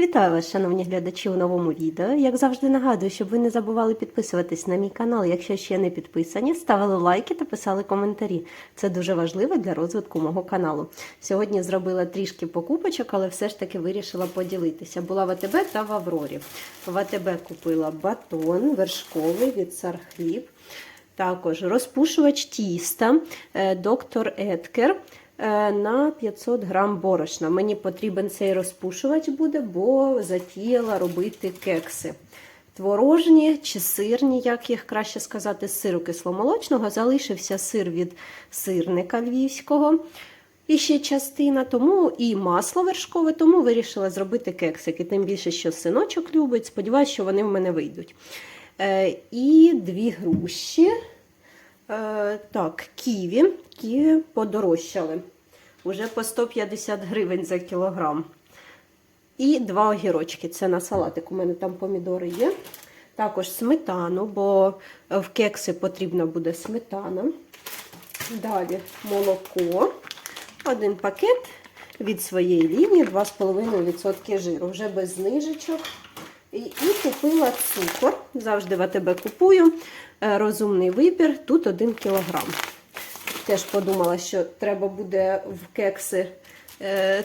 Вітаю вас, шановні глядачі, у новому відео. Як завжди нагадую, щоб ви не забували підписуватись на мій канал, якщо ще не підписані, ставили лайки та писали коментарі. Це дуже важливо для розвитку мого каналу. Сьогодні зробила трішки покупочок, але все ж таки вирішила поділитися. Була в АТБ та в Аврорі. В АТБ купила батон вершковий від Сархліб. Також розпушувач тіста, е, доктор Еткер на 500 грам борошна. Мені потрібен цей розпушувач буде, бо затіяла робити кекси. Творожні чи сирні, як їх краще сказати, з сиру кисломолочного. Залишився сир від сирника львівського. І ще частина, тому і масло вершкове, тому вирішила зробити кексики. Тим більше, що синочок любить. Сподіваюся, що вони в мене вийдуть. Е, і дві груші. Е, так, ківі. Ківі подорожчали. Уже по 150 гривень за кілограм. І два огірочки. Це на салатик. У мене там помідори є. Також сметану, бо в кекси потрібна буде сметана. Далі молоко. Один пакет від своєї лінії 2,5% жиру. Вже без знижечок. І, і купила цукор. Завжди в АТБ купую. Е, Розумний вибір. Тут 1 кілограм. Теж подумала, що треба буде в кекси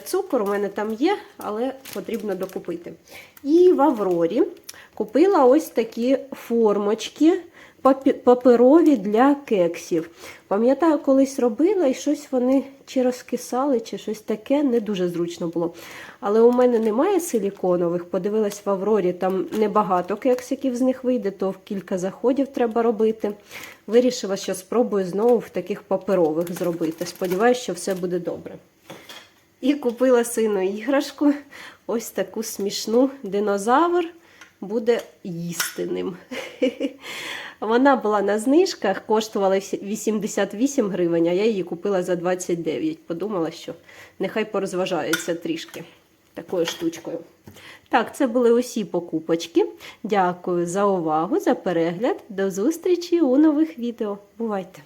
цукор. У мене там є, але потрібно докупити. І в Аврорі купила ось такі формочки паперові для кексів. Пам'ятаю, колись робила і щось вони чи розкисали, чи щось таке, не дуже зручно було. Але у мене немає силіконових. Подивилась в Аврорі, там небагато кексиків з них вийде, то кілька заходів треба робити. Вирішила, що спробую знову в таких паперових зробити. Сподіваюся, що все буде добре. І купила сину іграшку, ось таку смішну динозавр буде їсти. Вона була на знижках, коштувала 88 гривень, а я її купила за 29. Подумала, що нехай порозважається трішки такою штучкою. Так, це були усі покупочки. Дякую за увагу, за перегляд. До зустрічі у нових відео. Бувайте!